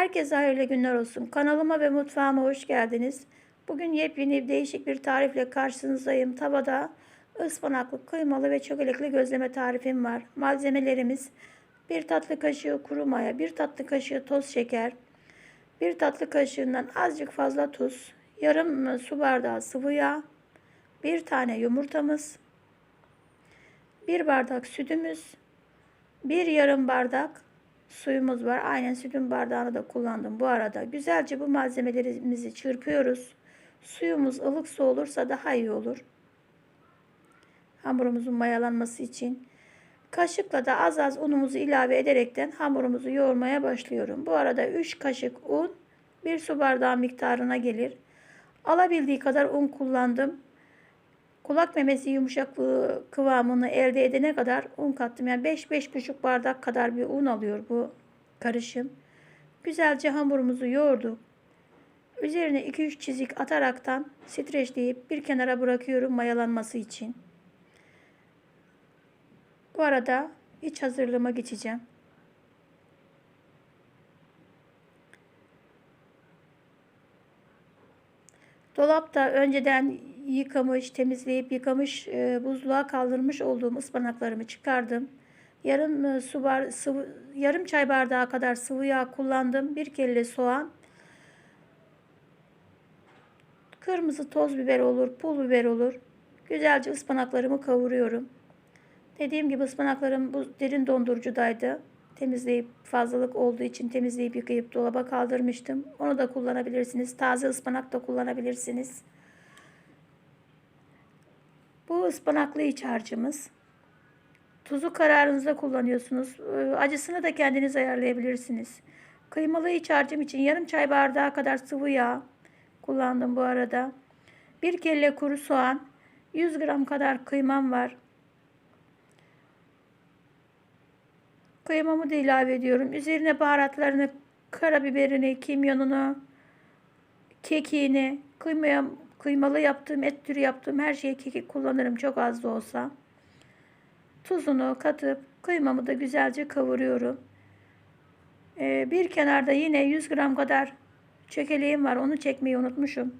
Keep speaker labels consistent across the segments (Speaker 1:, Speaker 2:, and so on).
Speaker 1: Herkese hayırlı günler olsun. Kanalıma ve mutfağıma hoş geldiniz. Bugün yepyeni değişik bir tarifle karşınızdayım. Tavada ıspanaklı, kıymalı ve çökelekli gözleme tarifim var. Malzemelerimiz 1 tatlı kaşığı kuru maya, 1 tatlı kaşığı toz şeker, 1 tatlı kaşığından azıcık fazla tuz, yarım su bardağı sıvı yağ, 1 tane yumurtamız, 1 bardak sütümüz, 1 yarım bardak suyumuz var. Aynen sütün bardağını da kullandım bu arada. Güzelce bu malzemelerimizi çırpıyoruz. Suyumuz ılık su olursa daha iyi olur. Hamurumuzun mayalanması için. Kaşıkla da az az unumuzu ilave ederekten hamurumuzu yoğurmaya başlıyorum. Bu arada 3 kaşık un 1 su bardağı miktarına gelir. Alabildiği kadar un kullandım. Kulak memesi yumuşaklığı kıvamını elde edene kadar un kattım. Yani 5-5,5 bardak kadar bir un alıyor bu karışım. Güzelce hamurumuzu yoğurduk. Üzerine 2-3 çizik ataraktan streçleyip bir kenara bırakıyorum mayalanması için. Bu arada iç hazırlığıma geçeceğim. Dolapta önceden yıkamış, temizleyip yıkamış, e, buzluğa kaldırmış olduğum ıspanaklarımı çıkardım. Yarım e, su bar, sıvı, yarım çay bardağı kadar sıvı yağ kullandım. Bir kelle soğan. Kırmızı toz biber olur, pul biber olur. Güzelce ıspanaklarımı kavuruyorum. Dediğim gibi ıspanaklarım bu derin dondurucudaydı. Temizleyip fazlalık olduğu için temizleyip yıkayıp dolaba kaldırmıştım. Onu da kullanabilirsiniz. Taze ıspanak da kullanabilirsiniz. Bu ıspanaklı iç harcımız. Tuzu kararınızda kullanıyorsunuz. Ee, Acısını da kendiniz ayarlayabilirsiniz. Kıymalı iç harcım için yarım çay bardağı kadar sıvı yağ kullandım bu arada. Bir kelle kuru soğan, 100 gram kadar kıymam var. Kıymamı da ilave ediyorum. Üzerine baharatlarını, karabiberini, kimyonunu, kekiğini, kıymaya, kıymalı yaptığım, et türü yaptığım her şeyi kekik kullanırım çok az da olsa. Tuzunu katıp kıymamı da güzelce kavuruyorum. Ee, bir kenarda yine 100 gram kadar çökeleğim var. Onu çekmeyi unutmuşum.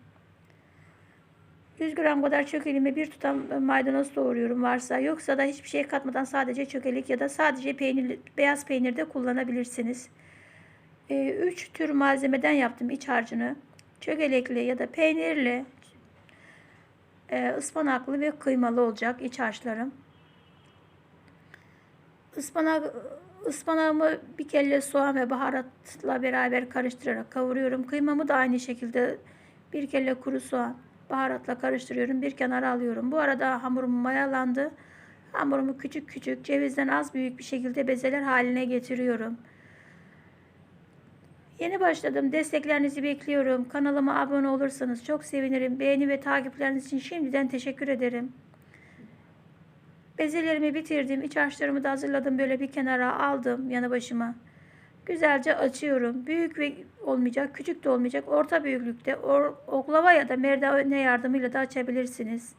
Speaker 1: 100 gram kadar çökelime bir tutam maydanoz doğruyorum varsa. Yoksa da hiçbir şey katmadan sadece çökelik ya da sadece peynir, beyaz peynir de kullanabilirsiniz. 3 ee, tür malzemeden yaptım iç harcını. Çökelekli ya da peynirli, e, ıspanaklı ve kıymalı olacak iç harçlarım. Ispanak, ıspanağımı bir kelle soğan ve baharatla beraber karıştırarak kavuruyorum. Kıymamı da aynı şekilde bir kelle kuru soğan, baharatla karıştırıyorum. Bir kenara alıyorum. Bu arada hamurum mayalandı. Hamurumu küçük küçük cevizden az büyük bir şekilde bezeler haline getiriyorum. Yeni başladım. Desteklerinizi bekliyorum. Kanalıma abone olursanız çok sevinirim. Beğeni ve takipleriniz için şimdiden teşekkür ederim. Bezelerimi bitirdim. İç harçlarımı da hazırladım. Böyle bir kenara aldım yanı başıma. Güzelce açıyorum. Büyük ve olmayacak, küçük de olmayacak. Orta büyüklükte or, oklava ya da merdane yardımıyla da açabilirsiniz.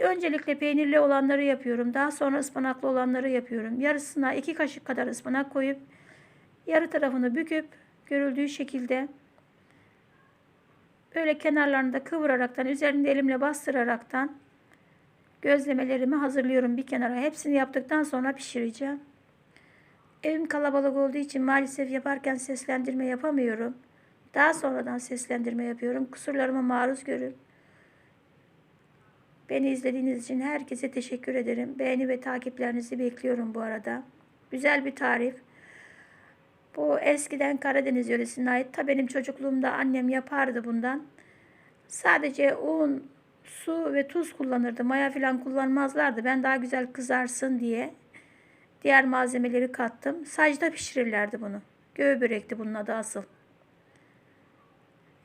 Speaker 1: Öncelikle peynirli olanları yapıyorum. Daha sonra ıspanaklı olanları yapıyorum. Yarısına iki kaşık kadar ıspanak koyup yarı tarafını büküp görüldüğü şekilde böyle kenarlarını da kıvıraraktan üzerinde elimle bastıraraktan gözlemelerimi hazırlıyorum bir kenara. Hepsini yaptıktan sonra pişireceğim. Evim kalabalık olduğu için maalesef yaparken seslendirme yapamıyorum. Daha sonradan seslendirme yapıyorum. Kusurlarıma maruz görün. Beni izlediğiniz için herkese teşekkür ederim. Beğeni ve takiplerinizi bekliyorum bu arada. Güzel bir tarif. Bu eskiden Karadeniz yöresine ait. Ta benim çocukluğumda annem yapardı bundan. Sadece un, su ve tuz kullanırdı. Maya falan kullanmazlardı. Ben daha güzel kızarsın diye diğer malzemeleri kattım. Sacda pişirirlerdi bunu. Göğe börekti bunun adı asıl.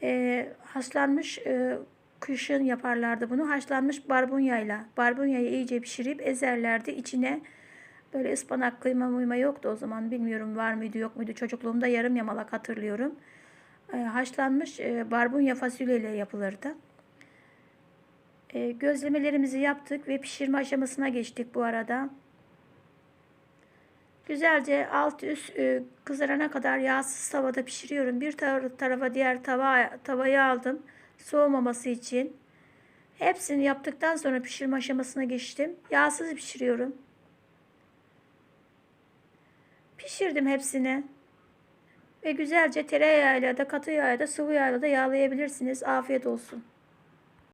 Speaker 1: Ee, haşlanmış e, kışın yaparlardı bunu. Haşlanmış barbunyayla. Barbunyayı iyice pişirip ezerlerdi. İçine böyle ıspanak kıyma muyma yoktu o zaman. Bilmiyorum var mıydı yok muydu. Çocukluğumda yarım yamalak hatırlıyorum. Ee, haşlanmış e, barbunya fasulyeyle yapılırdı. E, gözlemelerimizi yaptık ve pişirme aşamasına geçtik bu arada. Güzelce alt üst e, kızarana kadar yağsız tavada pişiriyorum. Bir tar- tarafa diğer tava tavayı aldım soğumaması için. Hepsini yaptıktan sonra pişirme aşamasına geçtim. Yağsız pişiriyorum. Pişirdim hepsini. Ve güzelce tereyağıyla da katı yağla da sıvı yağla da yağlayabilirsiniz. Afiyet olsun.